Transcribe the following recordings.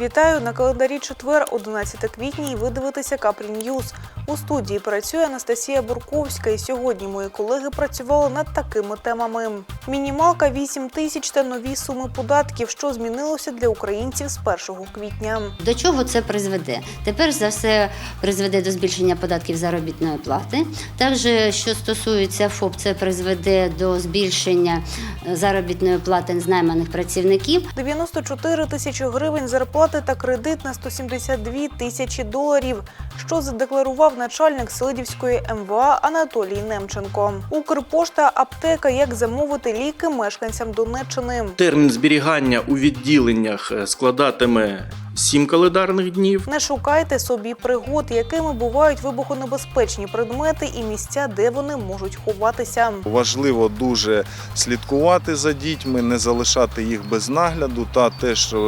Вітаю на календарі четвер, 11 квітня, і ви дивитеся Капрі Ньюз. У студії працює Анастасія Бурковська, і сьогодні мої колеги працювали над такими темами: мінімалка 8 тисяч та нові суми податків, що змінилося для українців з 1 квітня. До чого це призведе? Тепер за все призведе до збільшення податків заробітної плати. Також, що стосується ФОП, це призведе до збільшення е, заробітної плати найманих працівників. 94 тисячі гривень зарплати та кредит на 172 тисячі доларів, що задекларував начальник Селидівської МВА Анатолій Немченко. Укрпошта, аптека, як замовити ліки мешканцям Донеччини. Термін зберігання у відділеннях е, складатиме 7 календарних днів. Не шукайте собі пригод, якими бувають вибухонебезпечні предмети і місця, де вони можуть ховатися. Важливо дуже слідкувати за дітьми, не залишати їх без нагляду та теж е,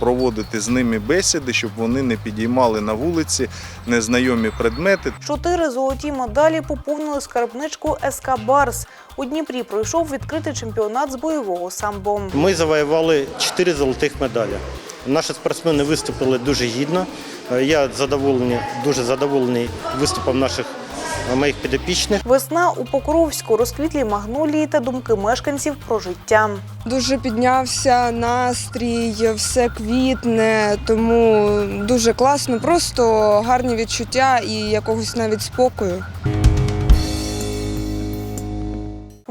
проводити з ними бесіди, щоб вони не підіймали на вулиці незнайомі предмети. Чотири золоті медалі поповнили скарбничку СК Барс. У Дніпрі пройшов відкритий чемпіонат з бойового самбо. Ми завоювали 4 золотих медалі. Наші спортсмени виступили дуже гідно. Е, Я задоволений, дуже задоволений виступом наших е, моїх підопічних. Весна у Покровську розквітлі магнолії та думки мешканців про життя. Дуже піднявся настрій, все квітне, тому дуже класно. Просто гарні відчуття і якогось навіть спокою.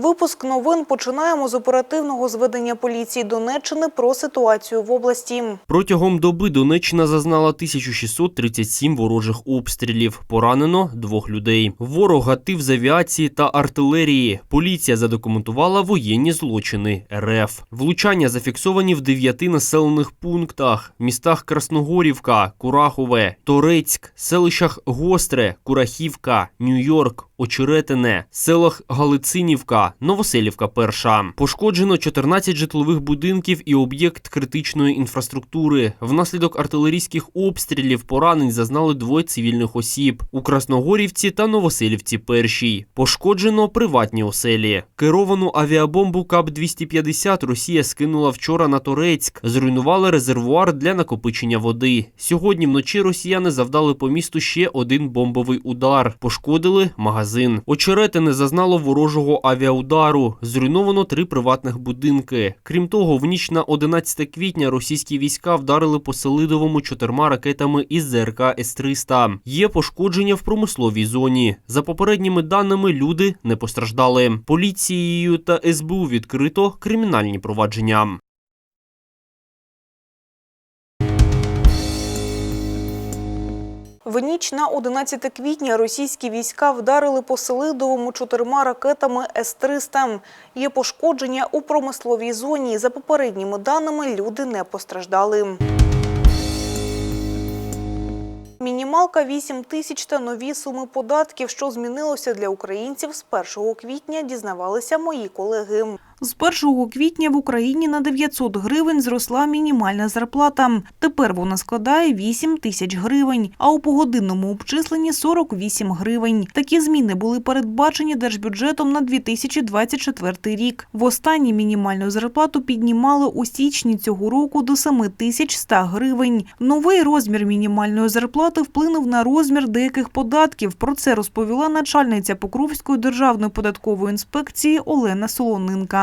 Випуск новин починаємо з оперативного зведення поліції Донеччини про ситуацію в області. Протягом доби Донеччина зазнала 1637 ворожих обстрілів. Поранено двох людей. Ворог гатив з авіації та артилерії. Поліція задокументувала воєнні злочини РФ. Влучання зафіксовані в дев'яти населених пунктах: містах Красногорівка, Курахове, Торецьк, селищах Гостре, Курахівка, Нью-Йорк. Очеретине, селах Галицинівка, Новоселівка перша. Пошкоджено 14 житлових будинків і об'єкт критичної інфраструктури. Внаслідок артилерійських обстрілів поранень зазнали двоє цивільних осіб у Красногорівці та Новоселівці першій. Пошкоджено приватні оселі. Керовану авіабомбу КАП-250 Росія скинула вчора на Торецьк. Зруйнували резервуар для накопичення води. Сьогодні вночі росіяни завдали по місту ще один бомбовий удар. Пошкодили магазин. Очеретине зазнало ворожого авіаудару. Зруйновано три приватних будинки. Крім того, в ніч на 11 квітня російські війська вдарили по Селидовому чотирма ракетами із ЗРК С-300. Є пошкодження в промисловій зоні. За попередніми даними, люди не постраждали. Поліцією та СБУ відкрито кримінальні провадження. В ніч на 11 квітня російські війська вдарили по Селидовому чотирма ракетами С-300. Є пошкодження у промисловій зоні. За попередніми даними, люди не постраждали. Мінімалка 8 тисяч та нові суми податків, що змінилося для українців з 1 квітня, дізнавалися мої колеги. З 1 квітня в Україні на 900 гривень зросла мінімальна зарплата. Тепер вона складає 8 тисяч гривень, а у погодинному обчисленні 48 гривень. Такі зміни були передбачені держбюджетом на 2024 рік. Востаннє мінімальну зарплату піднімали у січні цього року до 7 тисяч 100 гривень. Новий розмір мінімальної зарплати вплинув на розмір деяких податків. Про це розповіла начальниця Покровської державної податкової інспекції Олена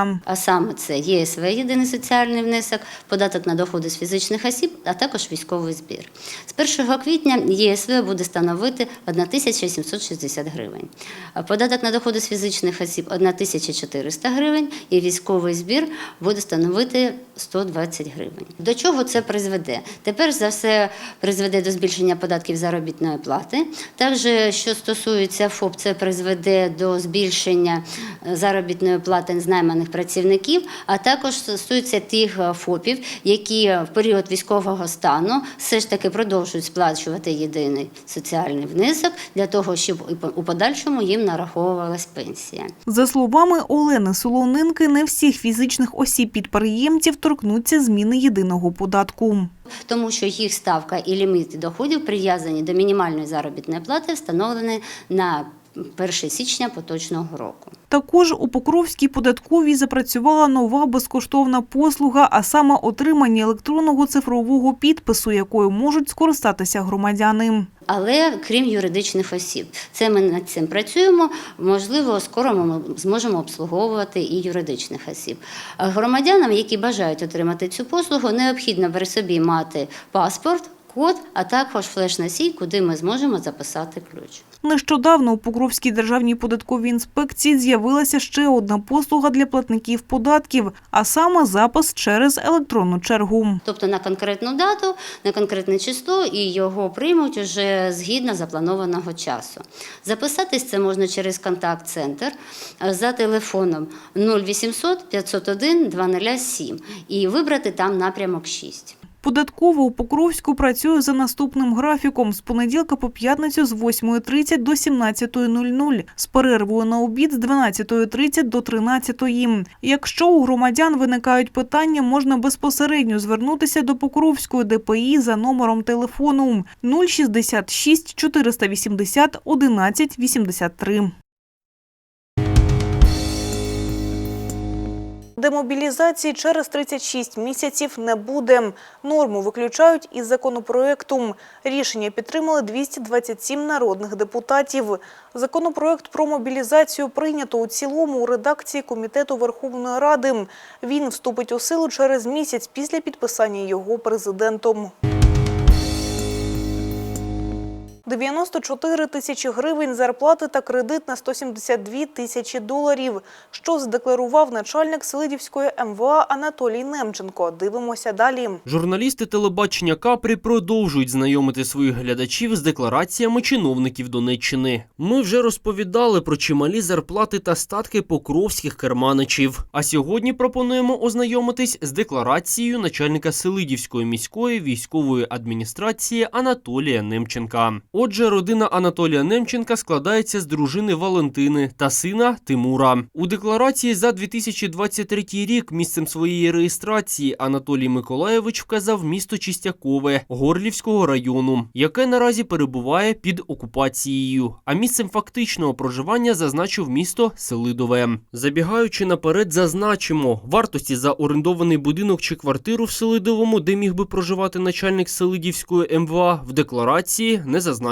Солонинка. А саме це ЄСВ єдиний соціальний внесок, податок на доходи з фізичних осіб, а також військовий збір. З 1 квітня ЄСВ буде становити 1760 гривень. Податок на доходи з фізичних осіб 1400 гривень і військовий збір буде становити 120 гривень. До чого це призведе? Тепер за все призведе до збільшення податків заробітної плати. Також, що стосується ФОП, це призведе до збільшення е, заробітної плати з найманих працівників, а також стосується тих е, ФОПів, які в період військового стану все ж таки продовжують сплачувати єдиний соціальний внесок для того, щоб у подальшому їм нараховувалась пенсія. За словами Олени Солонинки, не всіх фізичних осіб-підприємців торкнуться зміни єдиного податку. тому що їх ставка і ліміти доходів прив'язані до мінімальної заробітної плати, встановлені на 1 січня поточного року. Також у Покровській податковій запрацювала нова безкоштовна послуга, а саме отримання електронного цифрового підпису, якою можуть скористатися громадяни. Але крім юридичних осіб, це ми над цим працюємо. Можливо, скоро ми зможемо обслуговувати і юридичних осіб. Громадянам, які бажають отримати цю послугу, необхідно при собі мати паспорт, код, а також флеш-носій, куди ми зможемо записати ключ. Нещодавно у Покровській державній податковій інспекції з'явилася ще одна послуга для платників податків, а саме запис через електронну чергу. Тобто на конкретну дату, на конкретне число, і його приймуть уже згідно запланованого часу. Записатись це можна через контакт-центр за телефоном 0800 501 207 і вибрати там напрямок 6. Податково у Покровську працює за наступним графіком з понеділка по п'ятницю з 8.30 до 17.00, з перервою на обід з 12.30 до 13.00. Якщо у громадян виникають питання, можна безпосередньо звернутися до Покровської ДПІ за номером телефону 066 480 11 83. Демобілізації через 36 місяців не буде. Норму виключають із законопроекту. Рішення підтримали 227 народних депутатів. Законопроект про мобілізацію прийнято у цілому у редакції Комітету Верховної Ради. Він вступить у силу через місяць після підписання його президентом. 94 тисячі гривень зарплати та кредит на 172 тисячі доларів, що задекларував начальник Селидівської МВА Анатолій Немченко. Дивимося далі. Журналісти телебачення Капрі продовжують знайомити своїх глядачів з деклараціями чиновників Донеччини. Ми вже розповідали про чималі зарплати та статки покровських керманичів. А сьогодні пропонуємо ознайомитись з декларацією начальника Селидівської міської військової адміністрації Анатолія Немченка. Отже, родина Анатолія Немченка складається з дружини Валентини та сина Тимура. У декларації за 2023 рік місцем своєї реєстрації Анатолій Миколаєвич вказав місто Чистякове Горлівського району, яке наразі перебуває під окупацією. А місцем фактичного проживання зазначив місто Селидове. Забігаючи наперед, зазначимо вартості за орендований будинок чи квартиру в Селидовому, де міг би проживати начальник Селидівської МВА, в декларації не зазначено.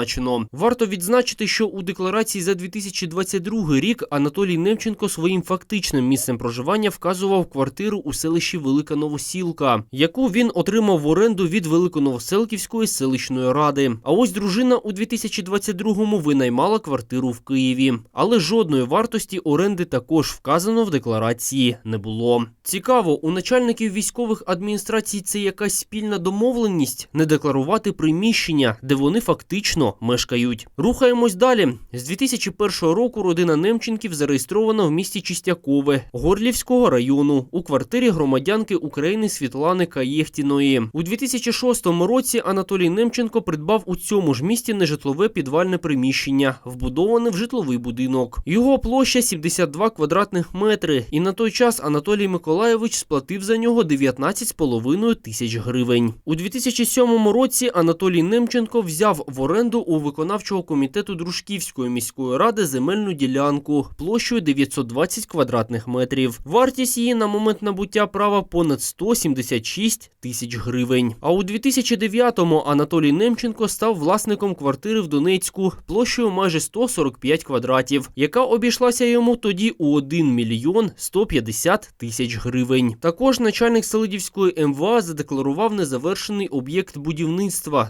Варто відзначити, що у декларації за 2022 рік Анатолій Немченко своїм фактичним місцем проживання вказував квартиру у селищі Велика Новосілка, яку він отримав в оренду від Великоновоселківської селищної ради. А ось дружина у 2022-му винаймала квартиру в Києві, але жодної вартості оренди також вказано в декларації не було. Цікаво, у начальників військових адміністрацій це якась спільна домовленість не декларувати приміщення, де вони фактично мешкають. Рухаємось далі. З 2001 року родина Немченків зареєстрована в місті Чистякове Горлівського району у квартирі громадянки України Світлани Каєхтіної. У 2006 році Анатолій Немченко придбав у цьому ж місті нежитлове підвальне приміщення, вбудоване в житловий будинок. Його площа 72 квадратних метри, і на той час Анатолій Миколаєвич сплатив за нього 19,5 тисяч гривень. У 2007 році Анатолій Немченко взяв в оренду у виконавчого комітету Дружківської міської ради земельну ділянку площею 920 квадратних метрів. Вартість її на момент набуття права понад 176 тисяч гривень. А у 2009-му Анатолій Немченко став власником квартири в Донецьку площею майже 145 квадратів, яка обійшлася йому тоді у 1 мільйон 150 тисяч гривень. Також начальник Селидівської МВА задекларував незавершений об'єкт будівництва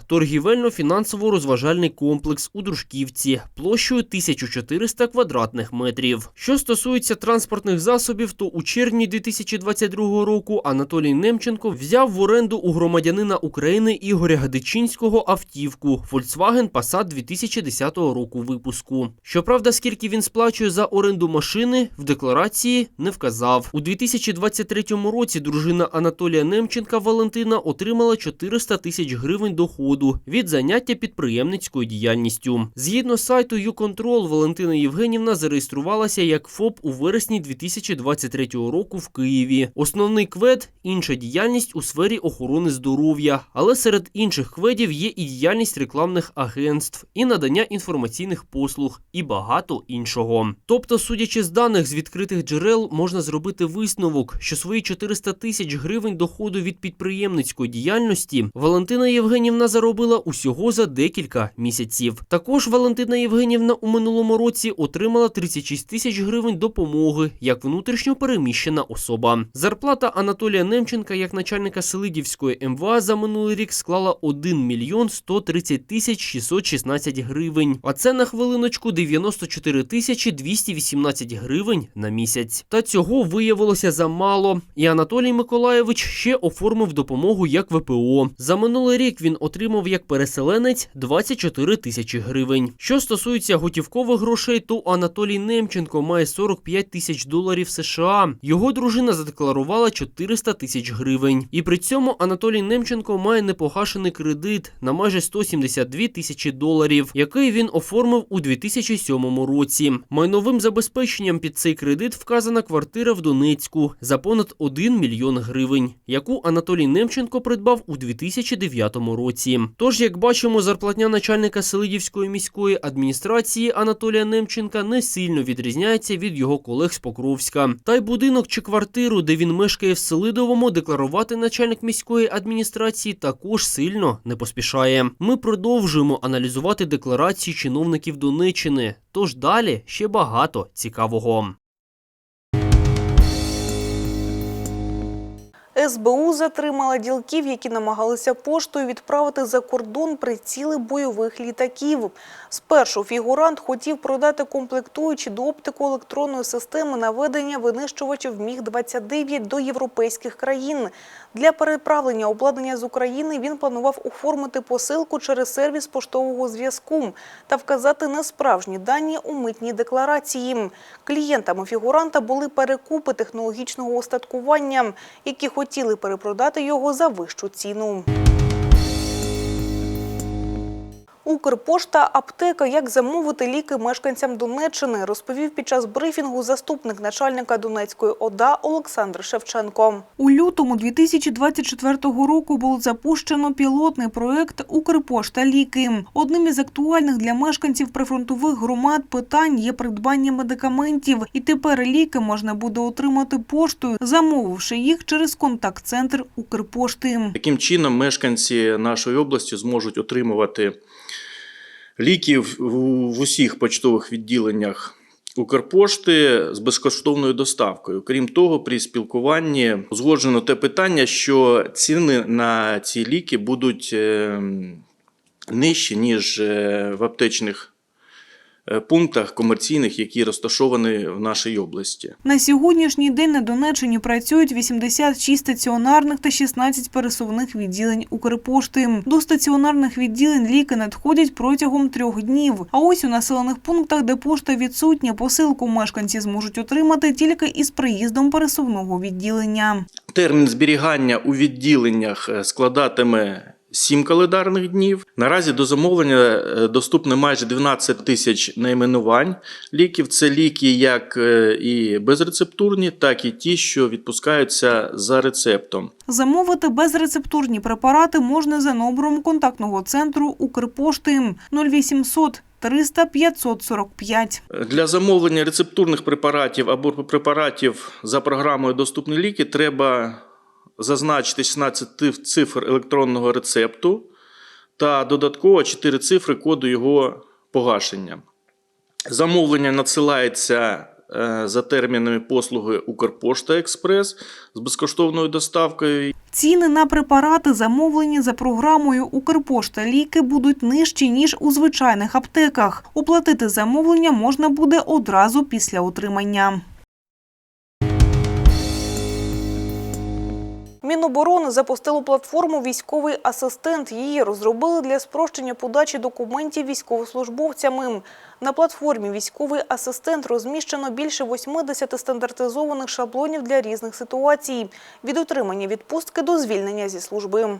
торгівельно-фінансово-розважальний комплекс у Дружківці площею 1400 квадратних метрів. Що стосується транспортних засобів, то у червні 2022 року Анатолій Немченко взяв в оренду у громадянина України Ігоря Гадичинського автівку Volkswagen Passat 2010 року випуску. Щоправда, скільки він сплачує за оренду машини, в декларації не вказав. У 2023 році дружина Анатолія Немченка Валентина отримала 400 тисяч гривень доходу від заняття підприємницькою громадською діяльністю. Згідно сайту «Юконтрол», Валентина Євгенівна зареєструвалася як ФОП у вересні 2023 року в Києві. Основний квед інша діяльність у сфері охорони здоров'я, але серед інших кведів є і діяльність рекламних агентств, і надання інформаційних послуг, і багато іншого. Тобто, судячи з даних з відкритих джерел, можна зробити висновок, що свої 400 тисяч гривень доходу від підприємницької діяльності Валентина Євгенівна заробила усього за декілька місяців. Також Валентина Євгенівна у минулому році отримала 36 тисяч гривень допомоги як внутрішньо переміщена особа. Зарплата Анатолія Немченка як начальника Селидівської МВА за минулий рік склала 1 мільйон 130 тисяч 616 гривень. А це на хвилиночку 94 тисячі 218 гривень на місяць. Та цього виявилося замало. І Анатолій Миколаєвич ще оформив допомогу як ВПО. За минулий рік він отримав як переселенець 24 тисячі гривень. Що стосується готівкових грошей, то Анатолій Немченко має 45 тисяч доларів США. Його дружина задекларувала 400 тисяч гривень. І при цьому Анатолій Немченко має непогашений кредит на майже 172 тисячі доларів, який він оформив у 2007 році. Майновим забезпеченням під цей кредит вказана квартира в Донецьку за понад 1 мільйон гривень, яку Анатолій Немченко придбав у 2009 році. Тож, як бачимо, зарплатня начальника Селидівської міської адміністрації Анатолія Немченка не сильно відрізняється від його колег з Покровська. Та й будинок чи квартиру, де він мешкає в Селидовому, декларувати начальник міської адміністрації також сильно не поспішає. Ми продовжуємо аналізувати декларації чиновників Донеччини. Тож далі ще багато цікавого. СБУ затримала ділків, які намагалися поштою відправити за кордон приціли бойових літаків. Спершу фігурант хотів продати комплектуючі до оптико-електронної системи наведення винищувачів Міг-29 до європейських країн. Для переправлення обладнання з України він планував оформити посилку через сервіс поштового зв'язку та вказати несправжні дані у митній декларації. Клієнтами фігуранта були перекупи технологічного остаткування, які хотіли перепродати його за вищу ціну. Укрпошта аптека. Як замовити ліки мешканцям Донеччини, розповів під час брифінгу заступник начальника Донецької ОДА Олександр Шевченко. У лютому 2024 року було запущено пілотний проект Укрпошта ліки. Одним із актуальних для мешканців прифронтових громад питань є придбання медикаментів, і тепер ліки можна буде отримати поштою, замовивши їх через контакт-центр Укрпошти. Таким чином, мешканці нашої області зможуть отримувати ліки в, усіх почтових відділеннях Укрпошти з безкоштовною доставкою. Крім того, при спілкуванні узгоджено те питання, що ціни на ці ліки будуть е, нижчі, ніж е, в аптечних пунктах комерційних, які розташовані в нашій області. На сьогоднішній день на Донеччині працюють 86 стаціонарних та 16 пересувних відділень Укрпошти. До стаціонарних відділень ліки надходять протягом трьох днів. А ось у населених пунктах, де пошта відсутня, посилку мешканці зможуть отримати тільки із приїздом пересувного відділення. Термін зберігання у відділеннях е, складатиме 7 календарних днів. Наразі до замовлення е, доступно майже 12 тисяч найменувань ліків. Це ліки як е, і безрецептурні, так і ті, що відпускаються за рецептом. Замовити безрецептурні препарати можна за номером контактного центру Укрпошти 0800 300 545. Для замовлення рецептурних препаратів або препаратів за програмою Доступні ліки треба зазначити 16 цифр електронного рецепту та додатково 4 цифри коду його погашення. Замовлення надсилається е, за термінами послуги Укрпошта Експрес з безкоштовною доставкою. Ціни на препарати, замовлені за програмою Укрпошта ліки, будуть нижчі, ніж у звичайних аптеках. Оплатити замовлення можна буде одразу після отримання. Міноборони запустило платформу Військовий асистент. Її розробили для спрощення подачі документів військовослужбовцями. На платформі Військовий асистент розміщено більше 80 стандартизованих шаблонів для різних ситуацій – від отримання відпустки до звільнення зі служби.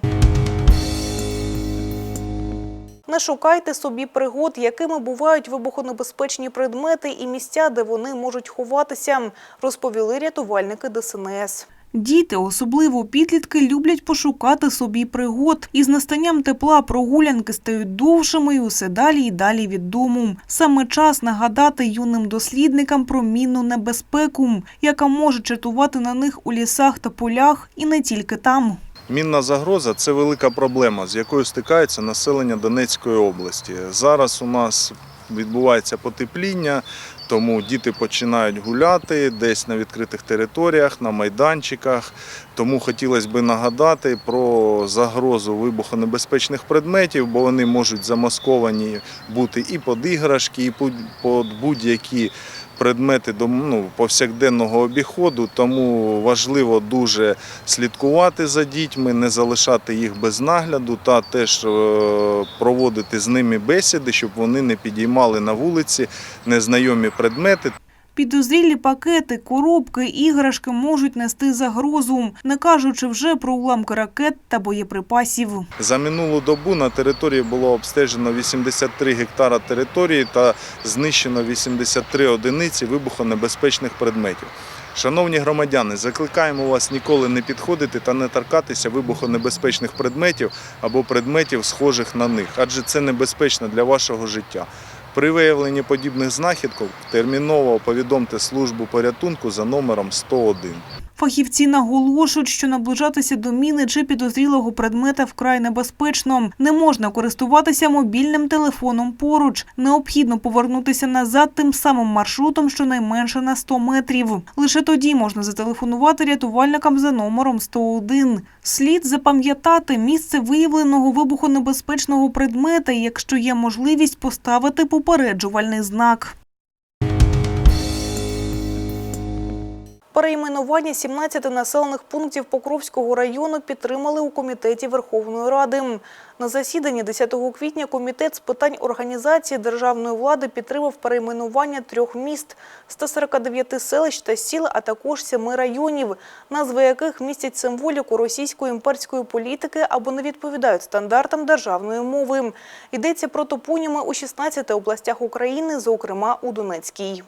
Не шукайте собі пригод, якими бувають вибухонебезпечні предмети і місця, де вони можуть ховатися, розповіли рятувальники ДСНС. Діти, особливо підлітки, люблять пошукати собі пригод. Із настанням тепла прогулянки стають довшими і усе далі і далі від дому. Саме час нагадати юним дослідникам про мінну небезпеку, яка може чатувати на них у лісах та полях, і не тільки там. Мінна загроза це велика проблема, з якою стикається населення Донецької області. Зараз у нас відбувається потепління, тому діти починають гуляти десь на відкритих територіях, на майданчиках. Тому хотілося б нагадати про загрозу вибухонебезпечних предметів, бо вони можуть замасковані бути і під іграшки, і під будь-які предмети до ну, повсякденного обіходу, тому важливо дуже слідкувати за дітьми, не залишати їх без нагляду та теж е, проводити з ними бесіди, щоб вони не підіймали на вулиці незнайомі предмети. Підозрілі пакети, коробки, іграшки можуть нести загрозу, не кажучи вже про уламки ракет та боєприпасів. За минулу добу на території було обстежено 83 гектара території та знищено 83 одиниці вибухонебезпечних предметів. Шановні громадяни, закликаємо вас ніколи не підходити та не торкатися вибухонебезпечних предметів або предметів, схожих на них, адже це небезпечно для вашого життя. При виявленні подібних знахідків терміново повідомте службу порятунку за номером 101. Фахівці наголошують, що наближатися до міни чи підозрілого предмета вкрай небезпечно. Не можна користуватися мобільним телефоном поруч. Необхідно повернутися назад тим самим маршрутом, щонайменше на 100 метрів. Лише тоді можна зателефонувати рятувальникам за номером 101. Слід запам'ятати місце виявленого вибухонебезпечного предмета, якщо є можливість поставити попереджувальний знак. Перейменування 17 населених пунктів Покровського району підтримали у комітеті Верховної Ради. На засіданні 10 квітня комітет з питань організації державної влади підтримав перейменування трьох міст, 149 селищ та сіл, а також семи районів, назви яких містять символіку російської імперської політики або не відповідають стандартам державної мови. Йдеться про топоніми у 16 областях України, зокрема у Донецькій.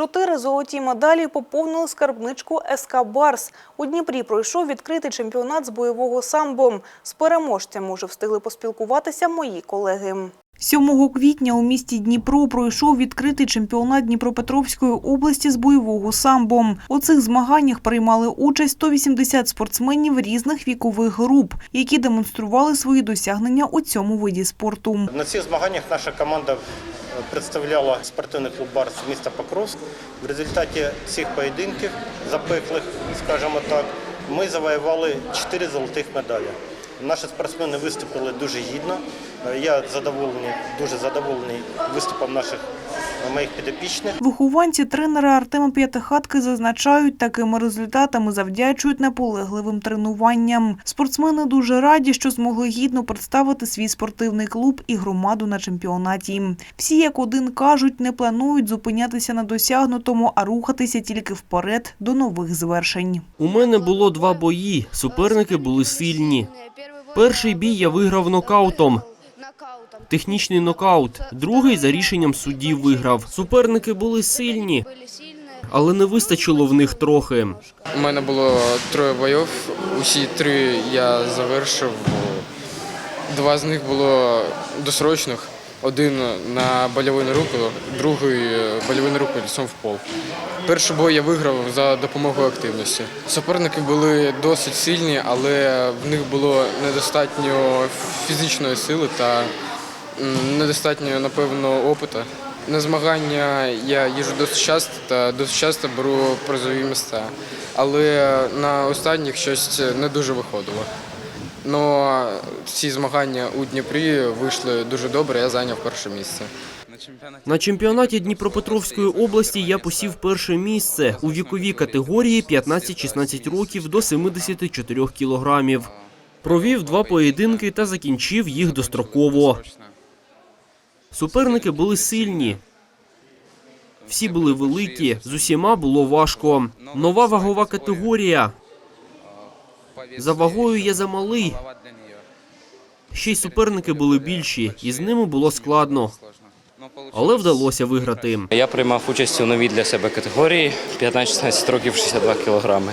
Чотири золоті медалі поповнили скарбничку СК «Барс». У Дніпрі пройшов відкритий чемпіонат з бойового самбо. З переможцями уже встигли поспілкуватися мої колеги. 7 квітня у місті Дніпро пройшов відкритий чемпіонат Дніпропетровської області з бойового самбо. У цих змаганнях приймали участь 180 спортсменів різних вікових груп, які демонстрували свої досягнення у цьому виді спорту. На цих змаганнях наша команда е, представляла спортивний клуб «Барс» міста Покровськ. В результаті цих поєдинків, запеклих, скажімо так, ми завоювали 4 золотих медалі. Наші спортсмени виступили дуже гідно. Я задоволений, дуже задоволений виступом наших моїх підопічних. Вихованці тренера Артема П'ятихатки зазначають, такими результатами завдячують наполегливим тренуванням. Спортсмени дуже раді, що змогли гідно представити свій спортивний клуб і громаду на чемпіонаті. Всі як один кажуть, не планують зупинятися на досягнутому, а рухатися тільки вперед до нових звершень. У мене було два бої. Суперники були сильні. Перший бій я виграв нокаутом. Технічний нокаут. Другий за рішенням суддів виграв. Суперники були сильні, але не вистачило в них трохи. У мене було троє бойов. Усі три я завершив. Два з них було досрочних. Один на больовину руку, другий больовину руку лісом в пол. Перший бой я виграв за допомогою активності. Суперники були досить сильні, але в них було недостатньо фізичної сили та недостатньо, напевно, опиту. На змагання я їжджу досить часто та досить часто беру призові місця. Але на останніх щось не дуже виходило. Ну, ці змагання у Дніпрі вийшли дуже добре, я зайняв перше місце. На чемпіонаті Дніпропетровської області я посів перше місце у віковій категорії 15-16 років до 74 кілограмів. Провів два поєдинки та закінчив їх достроково. Суперники були сильні. Всі були великі, з усіма було важко. Нова вагова категорія. За вагою я замалий. Ще й суперники були більші, і з ними було складно. Але вдалося виграти. Я приймав участь у новій для себе категорії 15-16 років 62 кілограми.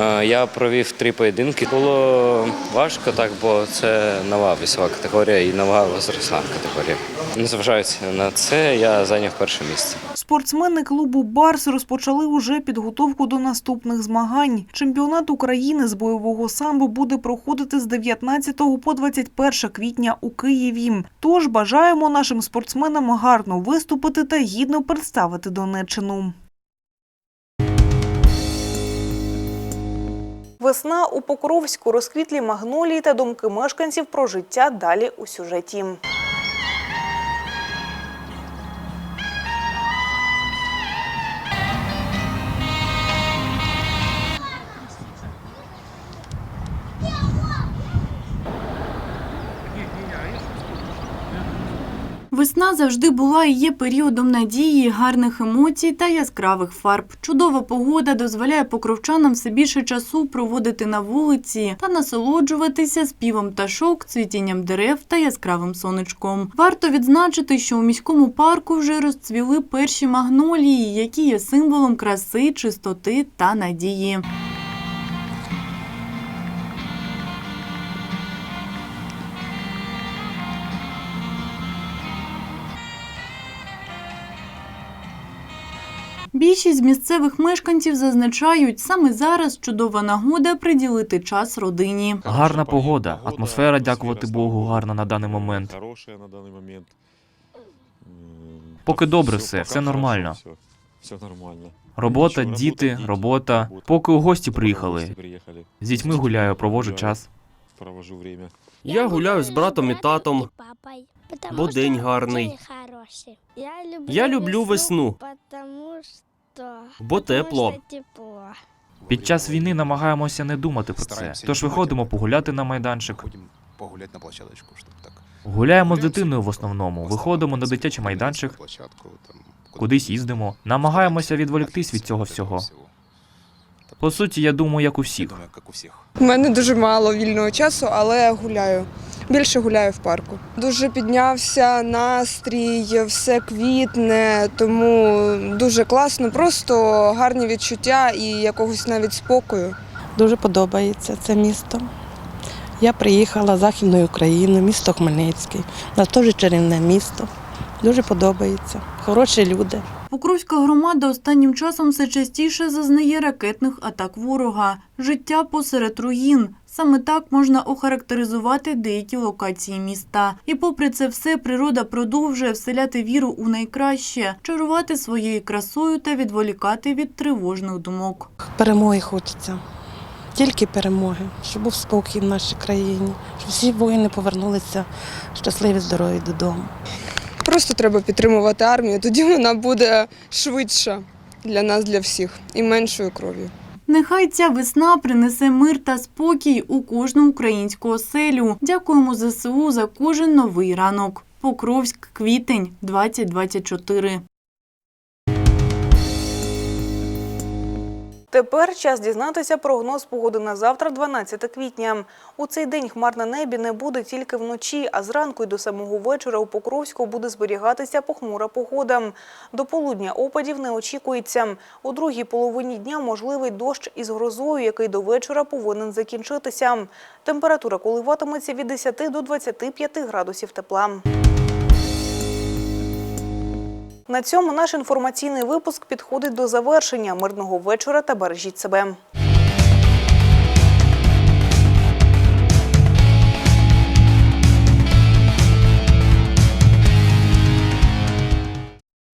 Е, Я провів три поєдинки. Було важко так, бо це нова вісова категорія і нова возрастна категорія. Незважаючи на це, я зайняв перше місце. Спортсмени клубу Барс розпочали уже підготовку до наступних змагань. Чемпіонат України з бойового самбо буде проходити з 19 по 21 квітня у Києві. Тож бажаємо нашим спортсменам гарно виступити та гідно представити Донеччину. Весна у Покровську розквітлі магнолії та думки мешканців про життя далі у сюжеті. Завжди була і є періодом надії, гарних емоцій та яскравих фарб. Чудова погода дозволяє покровчанам все більше часу проводити на вулиці та насолоджуватися співом пташок, цвітінням дерев та яскравим сонечком. Варто відзначити, що у міському парку вже розцвіли перші магнолії, які є символом краси, чистоти та надії. Більшість місцевих мешканців зазначають, саме зараз чудова нагода приділити час родині. Гарна погода, атмосфера, дякувати Богу, гарна на даний момент. Хорошая на даний момент. Поки добре все, все нормально. Все, все нормально. Робота, діти, робота. Поки у гості приїхали. З дітьми гуляю, проводжу час. Я гуляю з братом і татом, бо день гарний. Я люблю весну, бо тепло. Під час війни намагаємося не думати про це. Тож виходимо погуляти на майданчик. Погуляти на площадочку, щоб так. Гуляємо з дитиною в основному. Виходимо на дитячий майданчик, кудись їздимо. Намагаємося відволіктись від цього всього. По суті, я думаю, як у всіх. у мене дуже мало вільного часу, але я гуляю. Більше гуляю в парку. Дуже піднявся настрій, все квітне, тому дуже класно. Просто гарні відчуття і якогось навіть спокою. Дуже подобається це місто. Я приїхала з Західної України, місто Хмельницький. У нас теж чарівне місто. Дуже подобається. Хороші люди. Покровська громада останнім часом все частіше зазнає ракетних атак ворога. Життя посеред руїн. Саме так можна охарактеризувати деякі локації міста. І попри це все, природа продовжує вселяти віру у найкраще, чарувати своєю красою та відволікати від тривожних думок. Перемоги хочеться. Тільки перемоги, щоб був спокій в нашій країні, щоб всі воїни повернулися щасливі, здорові додому. Просто треба підтримувати армію, тоді вона буде швидша для нас, для всіх, і меншою кров'ю. Нехай ця весна принесе мир та спокій у кожну українську оселю. Дякуємо ЗСУ за кожен новий ранок. Покровськ, квітень, 2024. Тепер час дізнатися прогноз погоди на завтра, 12 квітня. У цей день хмар на небі не буде тільки вночі, а зранку й до самого вечора у Покровську буде зберігатися похмура погода. До полудня опадів не очікується. У другій половині дня можливий дощ із грозою, який до вечора повинен закінчитися. Температура коливатиметься від 10 до 25 градусів тепла. На цьому наш інформаційний випуск підходить до завершення. Мирного вечора та бережіть себе.